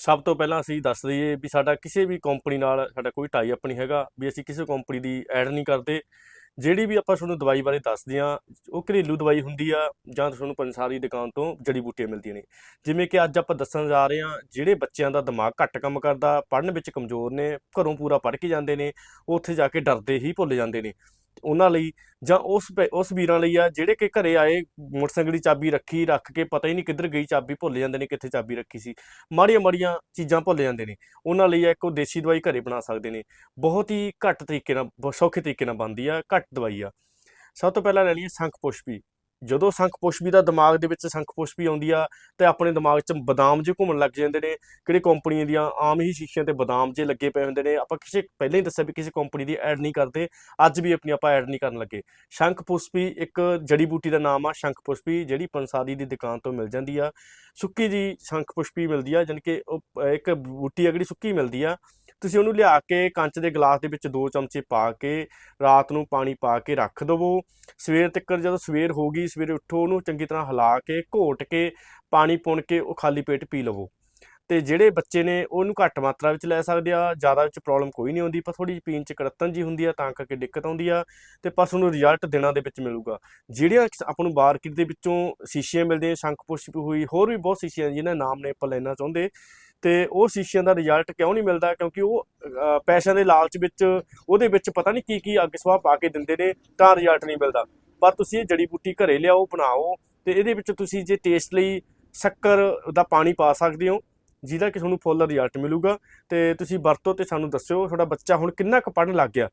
ਸਭ ਤੋਂ ਪਹਿਲਾਂ ਅਸੀਂ ਦੱਸ ਦਈਏ ਵੀ ਸਾਡਾ ਕਿਸੇ ਵੀ ਕੰਪਨੀ ਨਾਲ ਸਾਡਾ ਕੋਈ ਟਾਈ ਅਪ ਨਹੀਂ ਹੈਗਾ, ਵੀ ਅਸੀਂ ਕਿਸੇ ਕੰਪਨੀ ਦੀ ਐਡ ਨਹੀਂ ਕਰਦੇ। ਜਿਹੜੀ ਵੀ ਆਪਾਂ ਤੁਹਾਨੂੰ ਦਵਾਈ ਬਾਰੇ ਦੱਸਦੇ ਹਾਂ, ਉਹ ਘਰੇਲੂ ਦਵਾਈ ਹੁੰਦੀ ਆ ਜਾਂ ਤੁਹਾਨੂੰ ਪੰਸਾਰੀ ਦੁਕਾਨ ਤੋਂ ਜੜੀ ਬੂਟੀਆਂ ਮਿਲਦੀਆਂ ਨੇ। ਜਿਵੇਂ ਕਿ ਅੱਜ ਆਪਾਂ ਦੱਸਣ ਜਾ ਰਹੇ ਹਾਂ, ਜਿਹੜੇ ਬੱਚਿਆਂ ਦਾ ਦਿਮਾਗ ਘੱਟ ਕੰਮ ਕਰਦਾ, ਪੜ੍ਹਨ ਵਿੱਚ ਕਮਜ਼ੋਰ ਨੇ, ਘਰੋਂ ਪੂਰਾ ਪੜ੍ਹ ਕੇ ਜਾਂਦੇ ਨੇ, ਉਹ ਉੱਥੇ ਜਾ ਕੇ ਡਰਦੇ ਹੀ ਭੁੱਲ ਜਾਂਦੇ ਨੇ। ਉਹਨਾਂ ਲਈ ਜਾਂ ਉਸ ਭੈ- ਉਸ ਵੀਰਾਂ ਲਈ ਆ, ਜਿਹੜੇ ਕਿ ਘਰੇ ਆਏ, ਮੋਟਰਸਾਈਕਲ ਦੀ ਚਾਬੀ ਰੱਖੀ, ਰੱਖ ਕੇ ਪਤਾ ਹੀ ਨਹੀਂ ਕਿੱਧਰ ਗਈ, ਚਾਬੀ ਭੁੱਲ ਜਾਂਦੇ ਨੇ ਕਿੱਥੇ ਚਾਬੀ ਰੱਖੀ ਸੀ। ਮਾੜੀਆਂ ਮਾੜੀਆਂ ਚੀਜ਼ਾਂ ਭੁੱਲ ਜਾਂਦੇ ਨੇ। ਉਹਨਾਂ ਲਈ ਆ ਇੱਕ ਉਹ ਦੇਸੀ ਦਵਾਈ ਘਰੇ ਬਣਾ ਸਕਦੇ ਨੇ। ਬਹੁਤ ਹੀ ਘੱਟ ਤਰੀਕੇ ਨਾਲ, ਬਹੁਤ ਸੌਖੇ ਤਰੀਕੇ ਨਾਲ ਬਣਦੀ ਆ, ਘੱਟ ਦਵਾਈ ਆ। ਸਭ ਤੋਂ ਪਹਿਲਾਂ ਲੈ ਲਈਏ ਸ਼ੰਖ ਪੁਸ਼ਪੀ ਜਦੋਂ ਸ਼ੰਖ ਪੁਸ਼ਪੀ ਦਾ ਦਿਮਾਗ ਦੇ ਵਿੱਚ ਸ਼ੰਖ ਪੁਸ਼ਪੀ ਆਉਂਦੀ ਆ ਤੇ ਆਪਣੇ ਦਿਮਾਗ 'ਚ ਬਦਾਮ ਜੇ ਘੁੰਮਣ ਲੱਗ ਜਾਂਦੇ ਨੇ, ਕਿਹੜੀ ਕੰਪਨੀਆਂ ਦੀਆਂ ਆਮ ਹੀ ਸ਼ੀਸ਼ਿਆਂ ਤੇ ਬਦਾਮ ਜੇ ਲੱਗੇ ਪਏ ਹੁੰਦੇ ਨੇ, ਆਪਾਂ ਕਿਸੇ ਪਹਿਲਾਂ ਹੀ ਦੱਸਿਆ ਵੀ ਕਿਸੇ ਕੰਪਨੀ ਦੀ ਐਡ ਨਹੀਂ ਕਰਦੇ, ਅੱਜ ਵੀ ਆਪਣੀ ਆਪਾਂ ਐਡ ਨਹੀਂ ਕਰਨ ਲੱਗੇ। ਸ਼ੰਖ ਪੁਸ਼ਪੀ ਇੱਕ ਜੜੀ ਬੂਟੀ ਦਾ ਨਾਮ ਆ, ਸ਼ੰਖ ਪੁਸ਼ਪੀ ਜਿਹੜੀ ਪੰਸਾਰੀ ਦੀ ਦੁਕਾਨ ਤੋਂ ਮਿਲ ਜਾਂਦੀ ਆ। ਸੁੱਕੀ ਜੀ ਸ਼ੰਖ ਪੁਸ਼ਪੀ ਮਿਲਦੀ ਆ, ਜਾਣੀ ਕਿ ਉਹ ਇੱਕ ਬੂਟੀ ਆ ਜਿਹੜੀ ਸੁੱਕੀ ਮਿਲਦੀ ਆ। ਤੁਸੀਂ ਉਹਨੂੰ ਲਿਆ ਕੇ ਕੰਚ ਦੇ ਗਲਾਸ ਦੇ ਵਿੱਚ ਦੋ ਚਮਚੇ ਪਾ ਕੇ ਰਾਤ ਨੂੰ ਪਾਣੀ ਪਾ ਕੇ ਰੱਖ ਦਵੋ। ਸਵੇਰ ਤੱਕ ਜਦੋਂ ਸਵੇਰ ਹੋ ਗਈ, ਸਵੇਰੇ ਉੱਠੋ ਉਹਨੂੰ ਚੰਗੀ ਤਰ੍ਹਾਂ ਹਿਲਾ ਕੇ, ਘੋਟ ਕੇ, ਪਾਣੀ ਪੁਣ ਕੇ ਉਹ ਖਾਲੀ ਪੇਟ ਪੀ ਲਵੋ। ਤੇ ਜਿਹੜੇ ਬੱਚੇ ਨੇ ਉਹਨੂੰ ਘੱਟ ਮਾਤਰਾ ਵਿੱਚ ਲੈ ਸਕਦੇ ਆ, ਜ਼ਿਆਦਾ ਵਿੱਚ ਪ੍ਰੋਬਲਮ ਕੋਈ ਨਹੀਂ ਆਉਂਦੀ, ਪਰ ਥੋੜੀ ਜਿਹੀ ਪੀਣ ਚ ਕੜਤਨ ਜੀ ਹੁੰਦੀ ਆ, ਤਾਂ ਕਰਕੇ ਦਿੱਕਤ ਆਉਂਦੀ ਆ ਤੇ ਪਰ ਤੁਹਾਨੂੰ ਰਿਜ਼ਲਟ ਦਿਨਾਂ ਦੇ ਵਿੱਚ ਮਿਲੂਗਾ। ਜਿਹੜੀਆਂ ਆਪਾਂ ਨੂੰ ਮਾਰਕੀਟ ਦੇ ਵਿੱਚੋਂ ਸ਼ੀਸ਼ੀਆਂ ਮਿਲਦੀਆਂ ਸ਼ੰਖਪੁਸ਼ਪ ਹੋਈ, ਹੋਰ ਵੀ ਬਹੁਤ ਸ਼ੀਸ਼ੀਆਂ ਜਿਹਨਾਂ ਨਾਮ ਨੇ ਆਪਾਂ ਲੈਣਾ ਚਾਹੁੰਦੇ। ਤੇ ਉਹ ਸ਼ੀਸ਼ਿਆਂ ਦਾ ਰਿਜ਼ਲਟ ਕਿਉਂ ਨਹੀਂ ਮਿਲਦਾ? ਕਿਉਂਕਿ ਉਹ ਪੈਸਿਆਂ ਦੇ ਲਾਲਚ ਵਿੱਚ, ਉਹਦੇ ਵਿੱਚ ਪਤਾ ਨਹੀਂ ਕੀ ਕੀ ਅੱਗ ਸਵਾਹ ਪਾ ਕੇ ਦਿੰਦੇ ਨੇ, ਤਾਂ ਰਿਜ਼ਲਟ ਨਹੀਂ ਮਿਲਦਾ। ਪਰ ਤੁਸੀਂ ਇਹ ਜੜੀ ਬੂਟੀ ਘਰੇ ਲਿਆਓ, ਬਣਾਓ ਤੇ ਇਹਦੇ ਵਿੱਚ ਤੁਸੀਂ ਜੇ ਟੇਸਟ ਲਈ ਸ਼ੱਕਰ ਦਾ ਪਾਣੀ ਪਾ ਸਕਦੇ ਹੋ, ਜਿਹਦਾ ਕਿ ਤੁਹਾਨੂੰ ਫੁੱਲ ਰਿਜ਼ਲਟ ਮਿਲੂਗਾ। ਤੇ ਤੁਸੀਂ ਵਰਤੋ ਤੇ ਸਾਨੂੰ ਦੱਸਿਓ, ਤੁਹਾਡਾ ਬੱਚਾ ਹੁਣ ਕਿੰਨਾ ਕੁ ਪੜ੍ਹਨ ਲੱਗ ਗਿਆ?